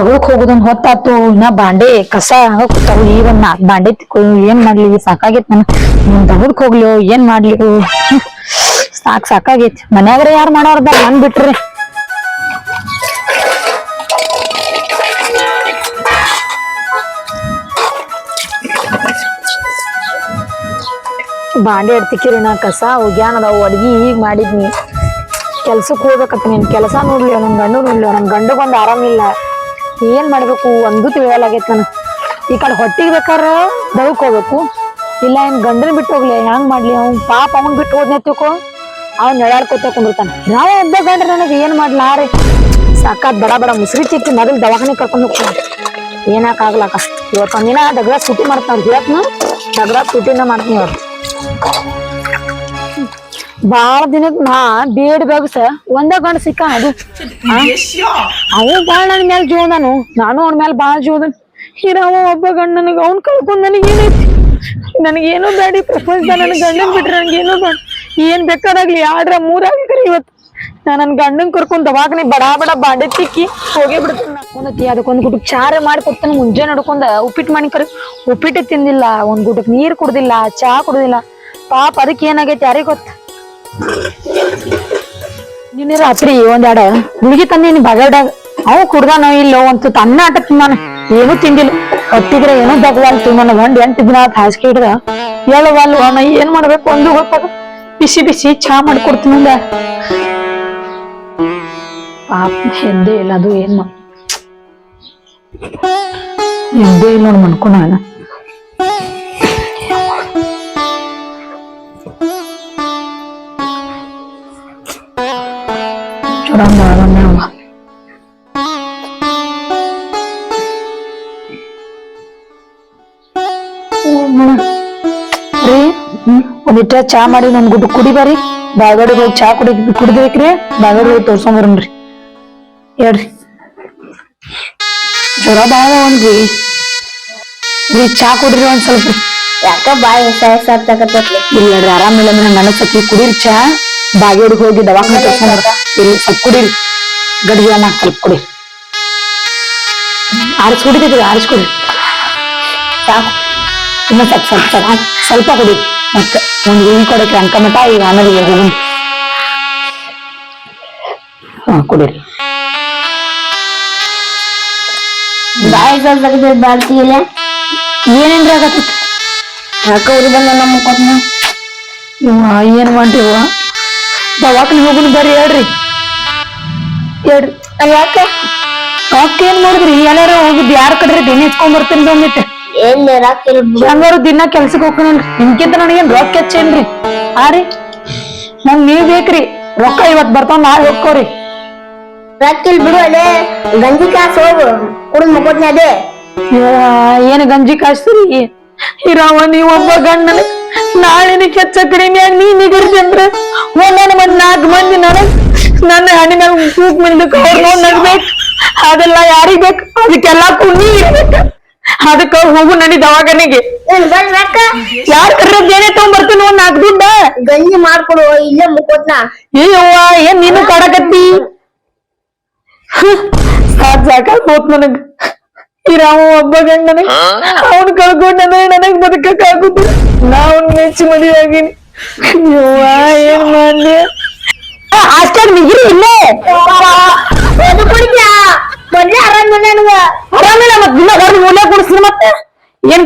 ದಗದಕ್ ಹೋಗುದೊಂದ್ ಹೊತ್ತಾತು, ಇನ್ನ ಬಾಂಡೆ ಕಸ ಈಗ ಒಂದ್ ನಾಲ್ಕ್ ಬಾಂಡೆ ಏನ್ ಮಾಡ್ಲಿ, ಸಾಕಾಗೈತ್ ನನ್ ನೀನ್ ದಗದಕ್ ಹೋಗ್ಲಿ ಏನ್ ಮಾಡ್ಲಿ. ಸಾಕ್ ಸಾಕಾಗೈತಿ. ಮನ್ಯಾಗ್ರ ಯಾರ್ ಮಾಡೋರ್ದ? ನನ್ ಬಿಟ್ರಿ. ಬಾಂಡೆ ಎಡ್ತಿಕ್ಕಿರಿ, ನಾ ಕಸ ಹೋಗ್ಯಾನ ಅದಾವ, ಅಡ್ಗಿ ಈಗ ಮಾಡಿದ್ನಿ. ಕೆಲ್ಸಕ್ಕೆ ಹೋಗ್ಬೇಕತ್ತ ನೀನ್, ಕೆಲಸ ನೋಡ್ಲಿ ನನ್ ಗಂಡು ನೋಡ್ಲಿ ನನ್ ಗಂಡಗೊಂದು ಆರಾಮಿಲ್ಲ. ಏನ್ ಮಾಡ್ಬೇಕು ಒಂದು ತಿಳಿಯಲಾಗೈತ್ ನಾನು ಈ ಕಡೆ ಹೊಟ್ಟಿಗೆ ಬೇಕಾರ ಹೋಗ್ಬೇಕು. ಇಲ್ಲ ಏನ್ ಗಂಡನ ಬಿಟ್ಟು ಹೋಗ್ಲಿ, ಹ್ಯಾಂಗ್ ಮಾಡ್ಲಿ ಅವ್ನ್? ಪಾಪ ಅವನ್ ಬಿಟ್ಟು ಹೋದ್ನೆ ತಿಳ್ಕೊ. ಅವ್ನ್ ಎಳಾಡ್ಕೋತ ಕುಂದಿರ್ತಾನ. ನಾವ್ ಒಬ್ಬ ಗಂಡ್ರ ನನಗೆ ಏನ್ ಮಾಡ್ಲಾರಿ ಸಾಕಾತ್ ಬಡ ಬಡ, ಮುಸ್ರಿ ಚಿಕ್ಕಿ ಮೊದಲು ದವಾಖಾನೆ ಕರ್ಕೊಂಡು ಹೋಗ್ತಾನೆ. ಏನಾಕ್ ಆಗ್ಲಾಕ ಇವತ್ತೊಂದಿನ ದಗದ ಸೂಟಿ ಮಾಡ್ತಾನ ಇವತ್ನ ದಗದ ಸೂಟಿನ ಮಾಡ್ತೀನಿ ಅವ್ರು. ಬಾಳ ದಿನ ನಾ ಬೇಡ್ ಬೆಗಸ, ಒಂದೇ ಗಂಡ ಸಿಕ್ಕ ಅದು ಅವನು ಬಾಳ ನನ್ ಮ್ಯಾಲ ಜೀವ ನಾನು ಅವನ ಮ್ಯಾಲ ಬಾಳ ಜೀವದನ್. ಹಿರವ ಒಬ್ಬ ಗಂಡ ನನಗ, ಅವ್ನ್ ಕಳ್ಕೊಂಡ್ ನನಗೇನೈತಿ ನನಗೇನೋ ಬ್ಯಾಡಿ ಪ್ರಪೋಸ್ ನನ್ ಗಂಡನ್ ಬಿಟ್ರೆ ನನಗೇನೋ ಬೇಡ. ಏನ್ ಬೇಕಾದಾಗ್ಲಿ, ಆಡ್ರ ಮೂರಾಗ್ಲಿ ಇವತ್ತು ನಾ ನನ್ ಗಂಡನ್ ಕರ್ಕೊಂಡ್ ದವಾಖಾನೆ ಬಡ ಬಡ ಬಾಂಡೆ ತಿಕ್ಕಿ ಹೋಗೇ ಬಿಡ್ತೀನಿ ಒಂದತಿ ಅದಕ್ಕೊಂದ್ ಗುಟಕ್ ಚಾರ ಮಾಡಿ ಕೊಡ್ತಾನೆ, ಮುಂಜಾನೆ ನಡ್ಕೊಂಡ ಉಪ್ಪಿಟ್ಟು ಮಾಡಿ ಕರಿ. ಉಪ್ಪಿಟ್ಟು ತಿಂದಿಲ್ಲ, ಒಂದ್ ಗುಟಕ್ ನೀರ್ ಕುಡ್ದಿಲ್ಲ, ಚಾ ಕುಡ್ದಿಲ್ಲ. ಪಾಪ ಅದಕ್ಕೆ ಏನಾಗೈತಿ, ಯಾರಿಗ್ ಗೊತ್ತ? ನಿನ್ನೆ ರಾತ್ರಿ ಒಂದೆರಡ ಗುಳಿಗೆ ತಂದೀನಿ ಬಗಲ್ದಾಗ ಅವ್ ಕುಡ್ದಾನ ಇಲ್ಲ ಒಂದ್ ಅನ್ನ ಆಟ ತಿನ್ನಾನ ಏನೂ ತಿಂದಿಲ್ಲ. ಹೊಟ್ಟಿದ್ರೆ ಏನೂ ಬಗವಾಲ್ತು ನನ್ನ ಗಂಡ ಎಂಟು ದಿನ ಹಾಸಿಗೆ ಹಿಡ್ದ. ಹೇಳವಲ್ಲು ಅಣ್ಣ ಏನ್ ಮಾಡ್ಬೇಕು ಒಂದು ಗೊತ್ತಾಗ. ಬಿಸಿ ಬಿಸಿ ಚಾ ಮಾಡ್ಕೊಡ್ತೀನಿ ಅಂದ. ಪಾಪ ಹೆದ್ದೇ ಇಲ್ಲ, ಅದು ಏನ್ ಮಾ ಎದ್ದೇ ಇಲ್ಲ ನೋಡ್ ಮನ್ಕೊಂಡ ಚೂಡಂಗ ಅವ ರೀ ಒಂದಿಟ್ಟ ಚಾ ಮಾಡಿ ನನ್ ಗುಡ್ಡು ಕುಡಿ ಬರ್ರಿ ಬಾಗಡಿಗೆ ಹೋಗಿ ಚಾ ಕುಡಿ ಕುಡಿದ್ಬೇಕ್ರಿ ಬಾಗಡಿಗೆ ಹೋಗಿ ತೋರ್ಸ್ಕೊಂಬರ್ರಿ ಹೇಳ್ರಿ ಜ್ವರ ಬಾಳ ಒಂದ್ರಿ ರೀ ಚಾ ಕುಡ್ರಿ ಒಂದ್ ಸ್ವಲ್ಪ ರೀ. ಯಾಕ ಬಾಯಿ ಸಾಕತ್ತೈತಿ ಇಲ್ಲ ರೀ ಆರಾಮಿಲ್ಲ ಅಂದ್ರೆ ನಂಗೆ ಅನಸತಿ ಕುಡೀರಿ ಚಾ ಬಾಗೇಡಿಗೆ ಹೋಗಿ ದವಾಖಾನೆ ತೋರ್ಸ್ಕೊಂಬರ್ರಿ ಇಲ್ಲಿ ಸ್ವಲ್ಪ ಕುಡೀರಿ ಗಡಿ ಜೀವನ ಸ್ವಲ್ಪ ಕುಡೀರಿ ಆರಿಸ್ ಕುಡಿತೈತ್ರಿ ಆರಿಸ್ ಕುಡಿ ಸಾಕು ಇನ್ನ ಸ್ವಲ್ಪ ಸ್ವಲ್ಪ ಸ್ವಲ್ಪ ಸ್ವಲ್ಪ ಕುಡಿ ಮತ್ತೆ ಒಂದು ಈ ಕೊಡಕ್ಕೆ ಅಂಕಮಟ ಈಗ ಆಮೇಲೆ ಹೋಗಿ ಹಾ ಕುಡೀರಿ ಬಾಯಿ ಸಾಕತ್ತೈತಿ ಬಾಳ್ತಿಗಿಲ್ಲ ಏನೇನ್ರಿ ಆಗತ್ತ ಯಾಕ ಊರಿ ಬಂದ ನಮ್ಮ ಕೊಟ್ನ ಇವ ಏನ್ ಮಾಡ್ತೀವ ದವಾಖಾನೆ ಹೋಗುನ್ ಬರ್ರಿ ಹೇಳ್ರಿ ಹೇಳ್ರಿ ಯಾಕ? ರೊಕ್ಕ ಏನ್ ಮಾಡಿದ್ರಿ? ಎಲ್ಲಾರು ಹೋಗಿದ್ ಯಾರ ಕಡ್ರಿ ದಿನ ಇಟ್ಕೊಂಡ್ ಬರ್ತೀನಿ ಬಂದಿತ್ತೆ ರಾಕಿಲ್ ಹೆಂಗಾರು ದಿನ ಕೆಲ್ಸಕ್ಕೆ ಹೋಗ್ಕೊಂಡ್ರಿ ನಿಮ್ಕಿಂತ ನನಗೇನ್ ರೊಕ್ಕ ಹೆಚ್ಚೇನ್ರಿ? ಆ ರೀ. ನಂಗ್ ನೀವ್ ಬೇಕ್ರಿ. ರೊಕ್ಕ ಇವತ್ ಬರ್ತಾವ್ ನಾಳೆ ಹೋಗ್ಕೋರಿ. ರಾಕಿಲ್ ಬಿಡು ಅದೇ ಗಂಜಿ ಕಾಸು ಹೋಗು. ಕುಡಿದ್ ಮಕ್ಕೋತ್ನಿ ಅದೇ. ಏನ್ ಗಂಜಿ ಕಾಯ್ಸ್ತೀರಿ ಇರಾವ ನೀವ್ ಒಬ್ಬ ಗಂಡನ. ನಾಳೆ ಕೆಚ್ಚ ಕಡಿಮೆ ನೀ ನಿಗರ್ತಿ ಅಂದ್ರ ಒಂದೊಂದ್ ಮಂದಿ ನಾಲ್ಕು ಮಂದಿ ನನಗ್. ನನ್ನ ಹಣ್ಣಿನ ಕೂಕ್ ಮಿಲ್ದಕ್ ಅವ್ರ ನೋಡ್ ನಗ್ಬೇಕು ಅದೆಲ್ಲ ಯಾರಿಗ್ ಬೇಕು? ಅದಕ್ಕೆಲ್ಲ ಕುಣಿ ಇರ್ಬೇಕು. ಅದಕ್ಕ ಹೋಗು ನಡಿ ದವಾಖಾನೆಗೆ. ಯಾರ ತಗೊಂಡ್ಬರ್ತೀನಿ ಕರ್ರದ್ ಏನೇ ತಗೊಂಡ್ ಒಂದ್ ನಾಕ್ ದುಡ್ಡ? ಗಂಜಿ ಮಾಡ್ಕೊಡು ಇಲ್ಲೇ ಮುಕ್ಕೋತ್ನ ಏಯವ್ವ ಏನ್ ನೀನು ಕಾಡಕತ್ತಿ? ಸಾಕ್ ಸಾಕಾಗ್ ಹೋತ್ ನನಗ್. ಇರಾಮ ಒಬ್ಬ ಗಂಡ ನನಗ್? ಅವ್ನ್ ಕಳ್ಕೊಂಡಂದ್ರೆ ನನಗ್ ಬದುಕಕ್ ಆಗುತ್ತೆ ನಾ ಅವ್ನ್ ಮೆಚ್ಚಿ ಮದುವೆ ಆಗಿನಿ ಯವ್ವ ಏನ್ ಮಾಡ್ಲಿ ಅಷ್ಟಾಗ್ ನಿಗಿರಿ ಇಲ್ಲೇ ಅದು ಕುಡಿದ್ಯಾ ಮೊದ್ಲೇ ಆರಾಮಿಲ್ಲ ನನಗ. ಆರಾಮಿಲ್ಲ ಮತ್ ದಿನ ಹೊರಗೆ ಮೂಲೆ ಕುಡಿಸ್ರಿ ಮತ್ತೆ. ಏನ್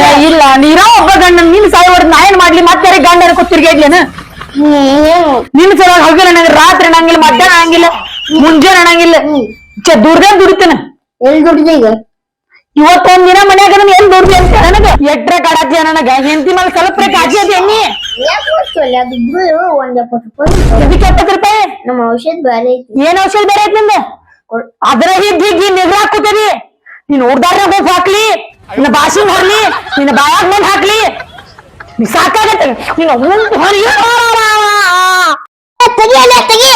ಏ, ಇಲ್ಲ ನೀರೋ? ಒಬ್ಬ ಗಂಡ ನೀನ್ ಸಾಯಿ ಹೊಡೆದ್ ನಾ ಏನ್ ಮಾಡ್ಲಿ? ಮತ್ತೆ ಗಂಡ ತಿರ್ಗೇಡ್ಲೇನ ನಿನ್? ಸಲುವಾಗಿ ಹೋಗಿಲ್ಲ ನಂಗೆ ರಾತ್ರಿ ನಂಗಿಲ್ಲ ಮಧ್ಯಾಹ್ನ ಅನ್ನಂಗಿಲ್ಲ ಮುಂಜಾನೆ ಅನ್ನಂಗಿಲ್ಲ ಛೆ, ದುಡ್ದೇನ್ ದುಡಿತೇನೆ. ಎಲ್ಲಿ ದುಡ್ದಿ ಈಗ? ಇವತ್ತೊಂದ್ ದಿನ ಮನ್ಯಾಗ ಎಲ್ಲಿ ದುಡ್ದಿ ಅಂತ ನನಗ? ಎಟ್ರೆ ಕಾಡತ್ಯ ನನಗ? ಹೆಂಡತಿ ಮೇಲೆ ಸ್ವಲ್ಪ ಕಾಜಿ ಅದಿ ರೂಪಾಯಿ ನಮ್ಮ ಔಷಧ ಬೇರೆ ಏನ್ ಔಷಧ ಬೇರೆ ಐತಿ ನಿಂದ? ಅದ್ರ ಹಿಗ್ ಹಿಗ್ಗಿ ಹಾಕೋತೀರಿ ಹಾಕುತ್ತೀರಿ ನೀನ್ ಓಡ್ದಾರ ಹೋಗಿ ಹಾಕ್ಲಿ. ನಿನ್ನ ಬಾಸಿ ಹೊರ್ಲಿ ನಿನ್ನ ಬಾಯಾಗ ಮುಂದ್ ಹಾಕ್ಲಿ. ನೀ ಸಾಕಾಗತ್ತೆ. ನೀನು ಮುಂದ್ ಹೊರಿ ತೆಗಿ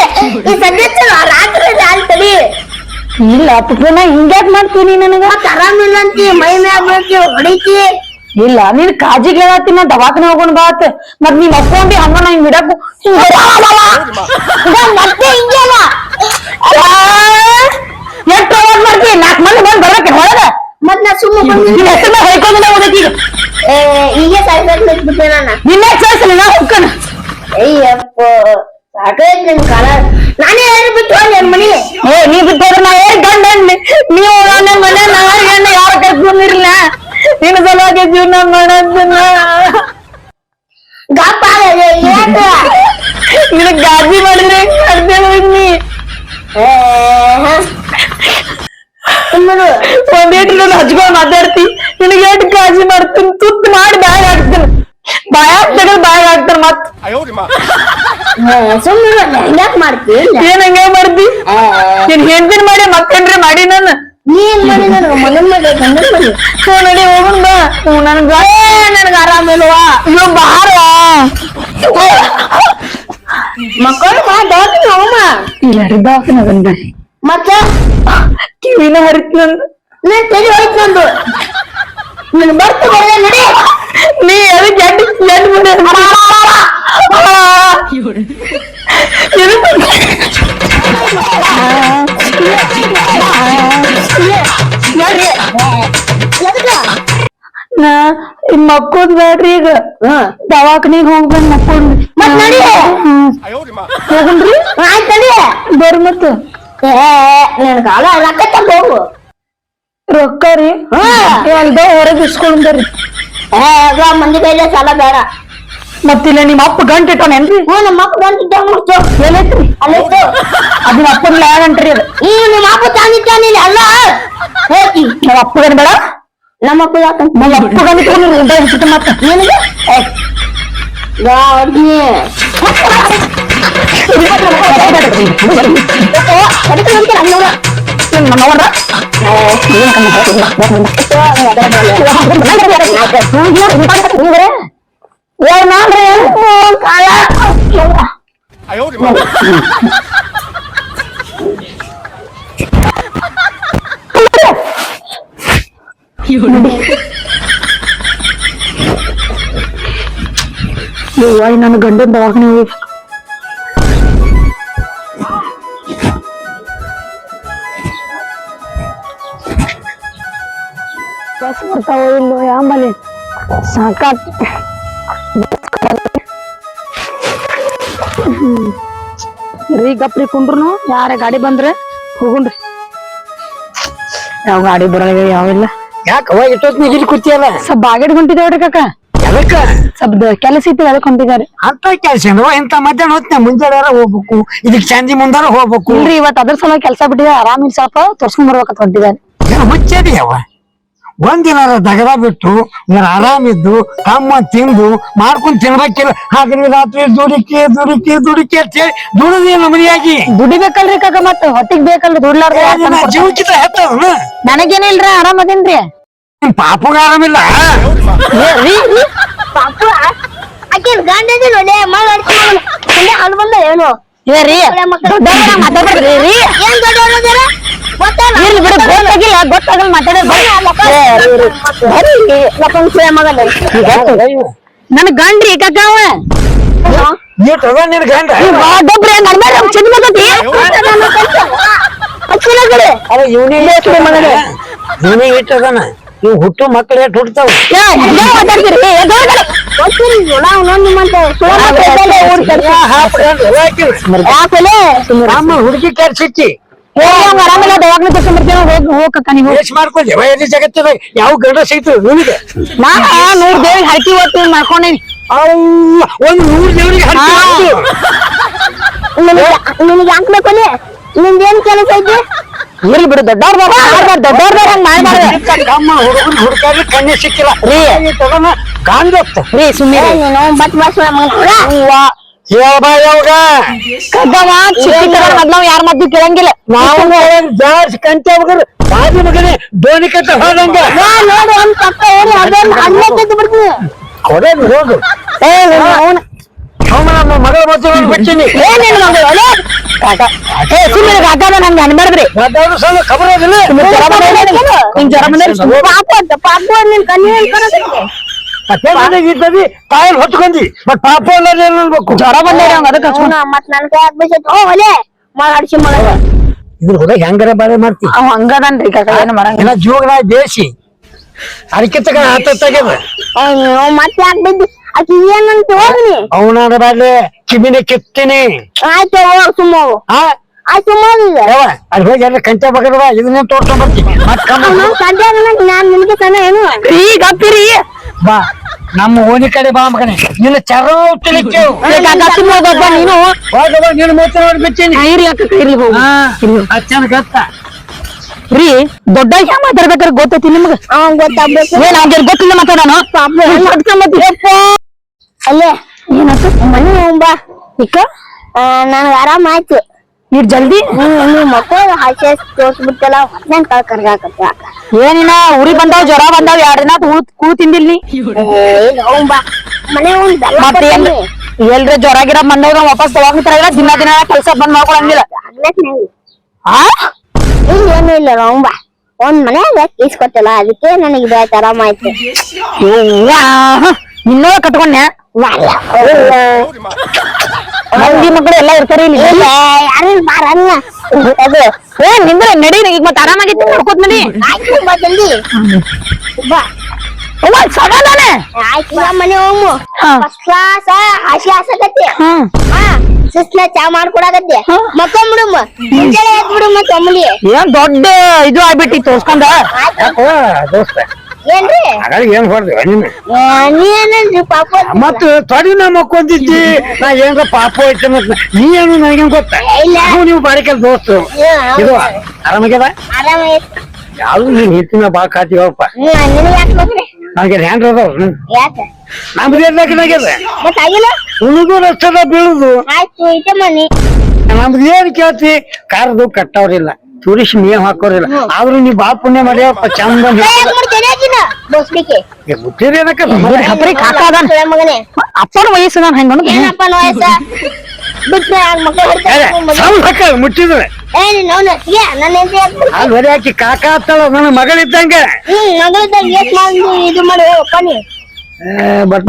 ಈ ಸದ್ಯಕ್ಕೆ ರಾತ್ರಿ ಅಲ್ಲಿ ತೆಗಿ. ಇಲ್ಲ ಪುಟ್ರನ ಹಿಂಗ್ಯಾಕ್ ಮಾಡ್ತೀನಿ ನನಗ? ಆರಾಮಿಲ್ಲ ಅಂತಿ ಮೈ ಮ್ಯಾಗ ಹೊಡಿತಿ. ಇಲ್ಲ ನೀನ್ ಕಾಜಿಗೆ ಹೇಳತ್ತಿ ನಾ ದವಾಖಾನೆ ಹೋಗೋಣ ಬಾತ್ ಮತ್ ನೀನ್ ಅಪ್ಕೊಂಡಿ ಅಮ್ಮ ನಾ ಹಿಂಗ್ ಬಿಡಕ್ ಮತ್ತೆ ಹಿಂಗೇನ ಎಷ್ಟು ಅವಾಜ್ ಮಾಡ್ತಿ? ನಾಲ್ಕ್ ಮಂದಿ ಬಂದ್ ಬರ್ಬೇಕು ಹೊರಗ. ಮತ್ ನಾ ಸುಮ್ಮನೆ ಹೆಸರು ಹೊಯ್ಕೊಂಡ್ ಹೋಗೈತಿ ಈಗ? ನಾನು. ನಿನ್ನೆ ನಾ ಹೋಗ್ಕಣ. ಅಯ್ಯಪ್ಪ ಕಾಲ ನಾನೇ ಯಾರು ಬಿಟ್ಟು ಹೋಗ್ಲಿ ನನ್ ಮನಿ ಏ ನೀ ಬಿಟ್ಟೋದ್ರ ನಾ ಏನ್ ಗಂಡ ಅನ್ಲಿ ನೀವು ನನ್ನ ಮನೆ ನಾ ಹೆಣ್ಣು ಯಾರ ಕರ್ಕೊಂಡಿರ್ಲ ನಿನ್ನ ಸಲುವಾಗಿ ಜೀವನ ಮಾಡೋದನ್ನ ಗಪ್ಪ ನಿನಗ್ ಗಾಜಿ ಮಾಡಿದ್ರೆ ಕಡ್ದೆ ಹೋಗಿ ಒಂದೇಟ್ರು ಹಚ್ಕೊಂಡ್ ಮಾತಾಡ್ತಿ. ನಿನಗೆ ಎಷ್ಟು ಕಾಜಿ ಮಾಡ್ತೀನಿ. ತುತ್ತು ಮಾಡಿ ಬಾಯ್ ಆಗ್ತೀನಿ ಬಾಯ್ ಆಗ್ತಾ ಬಾಯ್ ಹಾಕ್ತಾರ ಮತ್. ಸುಮ್ಮನೆ ಹೆಂಗ್ಯಾಕ್ ಮಾಡ್ತಿ ಏನ್ ಹಂಗ ಮಾಡ್ತಿ ನೀನ್ ಹೆಂಡತಿನ ಮಾಡಿ ಮಕ್ಕಂಡ್ರೆ ಮಾಡಿ ನಾನು? ನೀ ಏನ್ ಮಾಡಿ ನನಗ ಮಗನ್ ಮಾಡಿ ಗಂಡನ್ ಮಾಡಿ ನಡಿ ಬಾ. ನನ್ಗ ನನ್ಗ ಆರಾಮಿಲ್ವಾ ಇವ್ ಬಾರ. ಮಕ್ಕಳು ಮಾ ದೋಸ್ತ ಅವಮ್ಮ ಇಲ್ಲ ದವಾಖಾನೆ ಮತ್ತ? ಕಿವಿನ ಹರಿತ್ ನಂದು. ನೀ ತಲೆ ಹೋಯ್ತು ನಂದು ನನ್ ಬರ್ತ ಬರಲ್ಲ ನಡಿ. ನೀ ಮುಂದೆ ನೋಡ್ರಿ. ನಾ ಮಕ್ಕೊಂದ್ ಬೇಡ್ರಿ ಈಗ. ದವಾಖಾನಿಗ್ ಹೋಗ್ ಬಂದ್ ಮಕ್ಕೊಂಡ್ರಿ ಮತ್ ನಡಿ. ಹೋಗನ್ರಿ ಆಯ್ತ್ ನಡಿ. ಬರ್ ಮತ್ತ. ನಿನಗಾಲ ರೊಕ್ಕ ತಗೋಗು ರೊಕ್ಕ ರೀ. ಅಲ್ದ ಹೊರಗೆ ಇಸ್ಕೊಂಡ್ ಬರ್ರಿ. ಮಂದಿ ಕೈಲೇ ಸಾಲ ಬೇಡ. ಮತ್ತಿಲ್ಲ ನಿಮ್ಮ ಅಪ್ಪ ಗಂಟೆ ಹ್ಮ್ ನಮ್ಮ ಅಪ್ಪ ಗಂಟೆ ಇಟ್ಟಾನ ಮುಟ್ಟು ಏನೈತ್ರಿ ಅಲ್ಲೈತು ಅದು ಅಪ್ಪನ ಯಾರಂಟ್ರಿ ಅದು. ಹ್ಞೂ ನಿಮ್ಮ ಅಪ್ಪ ತಾನಿಟ್ಟಾನಿಲ್ಲ ಅಲ್ಲ. ಹೇಳ್ತಿ ನಮ್ಮ ಅಪ್ಪಗನ್ ಬೇಡ ನಮ್ಮ ಅಪ್ಪ ಯಾಕಂತ ನಮ್ಮ ಅಪ್ಪಗನ್ ಇಟ್ಕೊಂಡು ಅನ್ಸುತ್ತೆ ಮತ್ತ ನಿನಗೆ ಗಾಡಿ ನಮ್ಮವ್ರ ಏನ್ ಮಾಡ್ರಿ ಕಾಲ 哎 ನೋಡಿ ನನ್ನ ಗಂಡನ ದವಾಖಾನೆ ಬಸ್ ಬರ್ತಾವ ಇಲ್ಲೋ ಯಾಂಬಲಿ ಸಾಕಾತ್ ರೀ ಗಪ್ರಿ ಕುಂಡ್ರು ಯಾರ ಗಾಡಿ ಬಂದ್ರೆ ಹೋಗುಣ್ರಿ. ಯಾವ ಗಾಡಿ ಬರಲ್ಲ ಯಾವ ಇಲ್ಲ. ಯಾವಿಲ್ಲ ಯಾಕವ್ವ ಇಟ್ಟೊತ್ ನೀ ಇಲ್ಲಿ ಕೂತಿಯಲ್ಲ? ಸ್ವಲ್ಪ ಬಾಗೇಡ್ ಹೊಂಟಿದ್ದೇವ್ರಿ ಕಾಕ. ಎದಕ್ಕ? ಸ್ವಲ್ಪ ಕೆಲಸ ಇತ್ತು ಅದಕ್ಕೆ ಹೊಂಟಿದ್ದಾರೆ. ಅಂತ ಕೆಲ್ಸ ಏನವ ಇಂತ ಮಧ್ಯಾಹ್ನ ಹೊತ್ತಿನ ಮುಂಜಾನೆ ಹೋಗ್ಬೇಕು ಇದಕ್ ಚಂದಿ ಮುಂದಾರ ಹೋಗ್ಬೇಕು. ಇಲ್ರಿ ಇವತ್ತು ಅದ್ರ ಸಲ ಕೆಲಸ ಬಿಟ್ಟಿದೆ ಆರಾಮಿನ ಸ್ವಲ್ಪ ತೋರ್ಸ್ಕೊಂಡ್ ಬರ್ಬೇಕಂತ ಹೊಂಟಿದ್ದಾರೆ. ಏನು ಹುಚ್ಚದಿ ಅವ? ಒಂದಿನ ದಗದ ಬಿಟ್ಟು ಆರಾಮ ಆರಾಮಿದ್ದು ತಮ್ಮ ತಿಂದು ಮಾಡ್ಕೊಂಡ್ ತಿನ್ಬೇಕಿಲ್ಲ. ಹಾಗೆ ರಾತ್ರಿ ದುಡಿಕೆ ದುಡಿಕೆ ದುಡಿಕೆ ಅಂತ ಹೇಳಿ ದುಡಿದೇನು ಮನೆಯಾಗಿ? ದುಡಿಬೇಕಲ್ರಿ ಕಾಕ ಮತ್ತ ಹೊಟ್ಟಿಗ್ ಬೇಕಲ್ರಿ ದುಡ್ಲಾರ್ದ? ಜೀವಕ್ಕಿಂತ ಹೆತ್ತದನ ನನಗೇನಿಲ್ರಿ ಆರಾಮ್ ಅದೇನ್ರಿ ನಿಮ್ ಪಾಪಗ ಆರಾಮಿಲ್ಲ. ಪಾಪ ಆಕೆ ಗಂಡ ಒಳ್ಳೆ ಮಗ ಏನು? ಏ ರೀ. ಮಾತಾಡ್ಬೇಡ್ರಿ ಏನ್ ದೊಡ್ಡ ಅನ್ನೋದೇನ? ಗೊತ್ತಲ್ಲ? ಇರ್ಲಿ ಬಿಡು ಗೊತ್ತಾಗಿಲ್ಲ ಗೊತ್ತಾಗಲ್ಲ ಮಾತಾಡೋದು ಬರ್ರಿ. ಏ, ರೀ, ರೀ. ಬರ್ರಿ. ಲಪಂಗ್ ಸುಳೆ ಮಗನೇ. ನನ್ ಗಂಡ್ರಿ ಕಾಕ ಅವ ಅದ ನಿನ್ ಗಂಡ ದೊಬ್ರಿ ಹಂಗ ಚಿನ್ನ ಮಗತಿ ಹಚ್ಚಿಲ್ಲ ಕಡೆ ಅಲ್ಲ ಇವನೇ ಇವನೇ ಇಟ್ಟದನ ಇವ್ ಹುಟ್ಟು ಮಕ್ಳು ಎಷ್ಟು ಹುಟ್ಟತಾವ ಹುಡುಗಿ ಕೆಲ್ಸಿಚ್ಚಿ ಏ, ಅವ್ನ್ ಆರಾಮಿಲ್ಲ ದವಾಖಾನೆ ತೋರ್ಸ್ಕೊಂಡ್ ಬರ್ತೀವಿ ಹೋಗ್ ಹೋಗ್ ಕಾಕ ನೀವು ಬೇಸ್ ಮಾಡ್ಕೊಂಡೆ ವಯಸ್ಸಿ ಜಗತ್ತಿನ ಯಾವ ಗಂಡ ಸಿಗ್ತದೆ ನಿನಗೆ ನಾ ನೂರ್ ದೇವ್ರಿಗೆ ಹರಟಿ ಓದ್ತೀವಿ ಮಾಡ್ಕೊಂಡೇನಿ ಅವ್ವ, ಒಂದ್ ನೂರ್ ದೇವ್ರಿಗೆ ಹರಕೆ ಹಾ. ಹಾಕು. ನಿನಗೆ ನಿನಗೆ ಹಾಕ್ಬೇಕಲ್ಲಿ ನಿಂದೇನ್ ಕೆಲಸ ಐತಿ ಇರ್ಲಿ ಬಿಡು ದೊಡ್ಡವ್ರ ದೊಡ್ಡವ್ರ ಹಂಗ್ ಮಾಡ್ಬಾರ್ದು ಇಂಥ ಕಮ್ಮ ಹುಡುಗನ್ ಹುಡುಕಾಡ್ಲಿ ಕಣ್ಣೆ ಸಿಕ್ಕಿಲ್ಲ ರೀ. ತಗೋಣ ಕಾಂದೋಗ್ತ ರೀ ಸುಮ್ಮನೆ ನೀನು ಬಟ್ ಯಾವ ಯಾವಾಗ ಕದ್ದವ ಚಿಕ್ಕ ಮೊದ್ಲವ್ ಯಾರ ಮದ್ದು ಕೇಳಂಗಿಲ್ಲ. ನಾವು ಜಾರ್ಜ್ ಕಂತೆ ಮಗನ ಬಾಜು ಮಗನೆ ದೋಣಿ ಕಟ್ಟ ಹೋದಂಗ. ನೋಡು ಒಂದ್ ಪಕ್ಕ ಏರಿ ಅದನ್ನ ಅಲ್ಲೇ ತೆಗ್ದು ಬಿಡ್ತೀನಿ. ಕೊಡೆ ಹೋಗು. ಏ ಅವ್ನ. ಅವನ ನಮ್ಮ ಮಗಳ ಮತ್ತೆ ಬಿಡ್ತೀನಿ. ಏನೇನು ಮಗಳು ಅಲೆ. ಕಾಕ. ಏ ಸುಮ್ಮನೆ ಕಾಕನ ನಂಗೆ ಅನ್ಬಾರ್ದ್ರಿ. ಮತ್ತವ್ರು ಸಲ ಖಬರ್? ಪಾಪ ಅಂತ ಪಾಪ ನಿನ್ ಕಣ್ಣಿ ಮತ್ತೆ ಕಾಯಲ್ ಹೊತ್ಕೊಂಡಿ. ಬಟ್ ಪಾಪ ಏನ್ ಅನ್ಬೇಕು ಜ್ವರ ಬಂದೇರಿ ಅವಂಗ ಅದಕ್ಕೆ ಹಚ್ಕೊಂಡ್. ಮತ್ ಓ ಒಲೆ ಮಾಡಾಡ್ಸಿ ಮಾಡಲ್ಲ ಇದ್ರ ಕೂಡ ಹೆಂಗಾರ ಬಾಳೆ ಮಾಡ್ತಿ? ಅವ್ ಹಂಗದನ್ರಿ ಕಾಕ ಏನು ಮಾಡಂಗಿಲ್ಲ. ಜೀವನ ದೇಶಿ. ಅದಕ್ಕೆ ತಗ ಆತ ತೆಗೆದ ಅವ್ನು ಮತ್ತೆ ಆಕಿ ಏನಂತ ಹೋಗ್ನಿ ಅವನಾದ ಬಾಡ್ಲೆ ಕಿವಿನ ಕಿತ್ತೀನಿ. ಆಯ್ತು ಹೋಗ್ ಸುಮ್ಮ ಆ? ಆಯ್ತು ಸುಮ್ಮ ಅಲ್ಲಿ ಹೋಗಿ ಎಲ್ಲ ಕಂಚ ಬಗದ ಇದನ್ನೇ ತೋರ್ಸ್ಕೊಂಡ್ ಬರ್ತೀನಿ ನಾನ್ ನಿನ್ಗೆ ಸಣ್ಣ ಏನು? ರೀ ಗಪ್ಪಿರಿ. ಬಾ. ನಮ್ಮ ಓಣಿ ಕಡೆ ಬಾ ಮಗನೇ. ನಿನ್ನ ಚರೋ ತಿಳಿಕೆ ಕಾಕ ಸುಮ್ಮ ಹೋಗಪ್ಪ ನೀನು. ಹೋಗವ ನಿನ್ನ ಮೂತ್ರ ನೋಡಿ ಬಿಚ್ಚಿನಿ ಅಕ್ಕ ಕೈರಿ ಹೋಗು. ಹಾ ಅಚ್ಚನ ಗತ್ತ. ರೀ ದೊಡ್ಡ ಹೆಂಗ್ ಮಾತಾಡ್ಬೇಕಾರೆ ಗೊತ್ತೈತಿ ನಿಮ್ಗೆ? ಅವ್ನ್ ಗೊತ್ತಾಗ್ಬೇಕು. ಏನ್ ಅವ್ಗೆ ಗೊತ್ತಿಲ್ಲ ಮಾತಾಡೋಣ ಅಲ್ಲೇ. ಏನಾಯ್ತು ಮನೆ ಹೋಗ್ಬಾ ಇಕ್ಕ ನನಗೆ ಆರಾಮ ಆಯ್ತು. ನೀರ್ ಜಲ್ದಿ ಮಕ್ಕಳು ಹಾಸ್ಯ ತೋರ್ಸ್ಬಿಟ್ಟಲ್ಲ ಮತ್ತೆ ಕಾಲ್ ಕರ್ಗಾಕತ್ತ ಏನಿನ ಉರಿ ಬಂದಾವ್ ಜ್ವರ ಬಂದಾವ್ ಎರಡ್ ದಿನ ಕೂ ತಿಂದಿಲ್ ನೀ ಮನೆ ಎಲ್ರ ಜ್ವರ ಗಿರ ಬಂದಾಗ ವಾಪಸ್ ತಗೊಂಡಿಲ್ಲ ದಿನ ದಿನ ಕೆಲ್ಸ ಬಂದ್ ಮಾಡ್ಕೊಳಂಗಿಲ್ಲ ಆ ಇಲ್ಲ ಏನು ಇಲ್ಲ ಹೋಗ್ಬಾ ಒಂದ್ ಮನ್ಯಾಗ ಇಸ್ಕೊತಿಲ್ಲ ಅದಕ್ಕೆ ನನಗೆ ಇದಾಯ್ತು ಆರಾಮ ಆಯ್ತು ಕಟ್ಕೊಂಡ್ಯಾ ನಿನ್ನೋ ಕಟ್ಕೊಂಡೆ ಮಂದಿ ಮಕ್ಕಳು ಎಲ್ಲ ಇರ್ತಾರೆ ಇಲ್ಲಿ. ಅದು ಏ ನಿಂದ್ರೆ ನಡಿ ಈಗ ಮತ್ತೆ ಆರಾಮಾಗಿತ್ತು ನೋಡ್ಕೋತ ನಡಿ ಅವ್ವ, ಸಮಾಧಾನ. ಆಯ್ತು ಮನೆ ಹೋಗು. ಫಸ್ಟ್ ಕ್ಲಾಸ್ ಹ್ಮ್ ಹಾ. ಸುಸ್ಲ ಚಾ ಮಾಡ್ಕೊಡಕತ್ತಿ. ಮಕ್ಕೊಂಬಿಡುಮ್ಮ ಮುಂಜಾನೆ ಎದ್ದು ಬಿಡುಮ್ಮ ತೊಮ್ಮಲಿ ಏನ್ ದೊಡ್ಡ ಇದು ಆಗ್ಬಿಟ್ಟಿ ತೋರ್ಸ್ಕೊಂಡ ದೋಸ್ತ. ಏನ್ರಿ? ಹಾಗಾಗಿ ಏನ್ ನೀನು ಪಾಪ? ಮತ್ತ ತೊಡಿ ನಮ್ಮ ಮಕ್ಕೊಂದಿದ್ದಿ ನಾ ಏನ್ರ ಪಾಪ ಐತೆ ನೀ ಏನು ನನಗೇನ್ ಗೊತ್ತ? ಇಲ್ಲ. ನಾವು ನೀವು ಬಾರಿಕಲ್ ದೋಸ್ತು. ಏ, ಹೌದು. ಇದು ಆರಾಮಾಗ್ಯದ? ಯಾವ್ದು ನೀನ್ ಹಿಟ್ಟಿನ ಬಾ ಕಾತಿವಪ್ಪ ನಿನಗೆ ಯಾಕೆ ನನಗೆ ಹ್ಯಾಂಡ್ ಅದಾವ ಯಾಕೆ? ನಮ್ದು ಏನಾಗ್ಯದ ಮತ್ತ ಆಗಿಲ್ಲ? ಉಳಿದು ರಸ್ತದ ಬೀಳುದು. ಆಯ್ತು ಇಟ್ಟೆ ಮನಿ ನಮ್ದು ಏನ್ ಕೇಳ್ತಿ? ಕಾರ್ದು ಕಟ್ಟವ್ರಿಲ್ಲ. ಟೂರಿಸ್ಟ್ ಮೇವ್ ಹಾಕೋರಿಲ್ಲ. ಆದ್ರೂ ನೀ ಬಾ ಪುಣ್ಯ ಮಾಡ್ಯಾವಪ್ಪ ಚಂದ ಗೊತ್ತಿರಿ ಏನಕ್ಕ? ಅಪ್ಪನ ವಯಸ್ಸು ನಾನು ಹೆಂಗ ಮುಟ್ಟಿದ್ರೆ ಅಲ್ಲಿ ಹೊರೆ ಹಾಕಿ ಕಾಕ ಆಗ್ತಾಳ ನನ್ನ ಮಗಳಿದ್ದಂಗ. ಬಟ್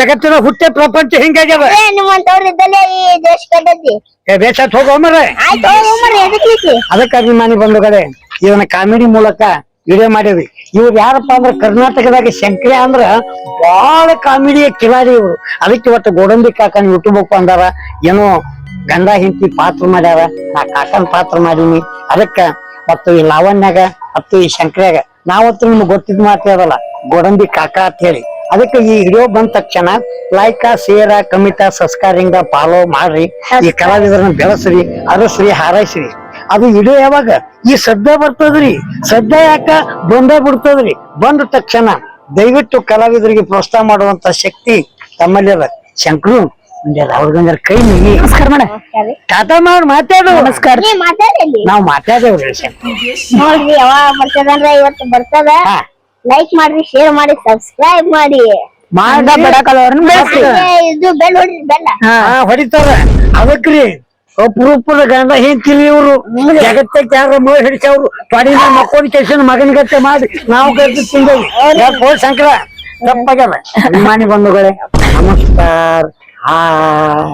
ಜಗತ್ತಿನ ಹುಟ್ಟೆ ಪ್ರಪಂಚ ಹಿಂಗಾಗ್ಯದ ಏ ನಿಮ್ಮಂತವ್ರ ಈ ದೇಶ ಕೆಟ್ಟೈತಿ ಏ ಬೇಸತ್ ಹೋಗೋ ಮರ ಅದಕ್ಕೆ ಅಭಿಮಾನಿ ಬಂದು ಕಡೆ ಇವನ ಕಾಮಿಡಿ ಮೂಲಕ ವಿಡಿಯೋ ಮಾಡಿದ್ವಿ. ಇವ್ರು ಯಾರಪ್ಪ ಅಂದ್ರೆ ಕರ್ನಾಟಕದಾಗ ಶಂಕ್ರೆ ಅಂದ್ರ ಬಹಳ ಕಾಮಿಡಿಯ ಕಿಲಾಡಿ ಇವ್ರು. ಅದಕ್ಕೆ ಇವತ್ತು ಗೋಡಂಬಿ ಕಾಕನ್ ಯೂಟ್ಯೂಬ್ ಅಂದಾರ ಏನೋ ಗಂಡ ಹಿಂತಿ ಪಾತ್ರ ಮಾಡ್ಯಾರ. ನಾ ಕಾಕನ್ ಪಾತ್ರ ಮಾಡೀನಿ. ಅದಕ್ಕ ಮತ್ತು ಈ ಲಾವಣ್ಯಾಗ ಮತ್ತು ಈ ಶಂಕರ್ಯಾಗ. ನಾವತ್ತು ನಿಮ್ಗೆ ಗೊತ್ತಿದ್ ಮಾತಾಡಲ್ಲ ಗೋಡಂಬಿ ಕಾಕಾ ಅಂತ ಹೇಳಿ. ಅದಕ್ಕೆ ಈ ವಿಡಿಯೋ ಬಂದ ತಕ್ಷಣ like share comment subscribing follow ಮಾಡ್ರಿ. ಈ ಕಲಾವಿದರನ್ನ ಬೆಳೆಸ್ರಿ ಅರಸ್ರಿ ಹಾರೈಸ್ರಿ. ಅದು ವಿಡಿಯೋ ಯಾವಾಗ? ಈ ಸದ್ಯ ಬರ್ತದ್ರಿ. ಸದ್ಯ ಯಾಕ? ಬಂದೇ ಬಿಡ್ತದ್ರಿ. ಬಂದ ತಕ್ಷಣ ದಯವಿಟ್ಟು ಕಲಾವಿದರಿಗೆ ಪ್ರೋತ್ಸಾಹ ಮಾಡುವಂತ ಶಕ್ತಿ ತಮ್ಮಲ್ಲಿ ಅದ ಶಂಕರು ಅವ್ರಿಗಂದ್ರೆ ಕೈ ಮುಗಿ. ನಮಸ್ಕಾರ ಮಾಡ ಟಾಟಾ ಮಾಡಿ ಮಾತಾಡು ನಮಸ್ಕಾರ. ನೀ ನಾವ್ ಮಾತಾಡೇವ್ರಿ ಶಂಕರು. ನೋಡ್ರಿ ಯಾವಾಗ ಬರ್ತದಂದ್ರ ಇವತ್ತು ಬರ್ತದ. ಲೈಕ್ ಮಾಡ್ರಿ ಶೇರ್ ಮಾಡಿ ಸಬ್ಸ್ಕ್ರೈಬ್ ಮಾಡಿ. ಮಾಡ ಬಡಕಲವ್ರನ್ನ ಬೆಳೆಸ್ರಿ. ಇದು ಬೆಲ್ ಹೊಡ್ರಿ ಬೆಲ್ಲ. ಹಾ. ಹಾ ಹೊಡಿತಾರ ಅದಕ್ರಿ ಅಪರೂಪದ ಗಂಡ ಹೆಂಡ್ತಿರಿ ಇವ್ರು. ಜಗತ್ತಕ್ಕೆ ಯಾರ ಮೈ ಹಿಡಿಸವ್ರು ತೊಡಿನ ಮಕ್ಕೊಂಡ್ ಕೆಲ್ಸನ ಮಗನ ಗತ್ತೆ ಮಾಡಿ ನಾವು ಕರ್ದು ತಿಂದೇವಿ ಹೋದ ಶಂಕರ. ತಪ್ಪಾಗ್ಯಾರ ಅಭಿಮಾನಿ ಬಂಧುಗಳೇ ನಮಸ್ಕಾರ. ಹಾಯ್.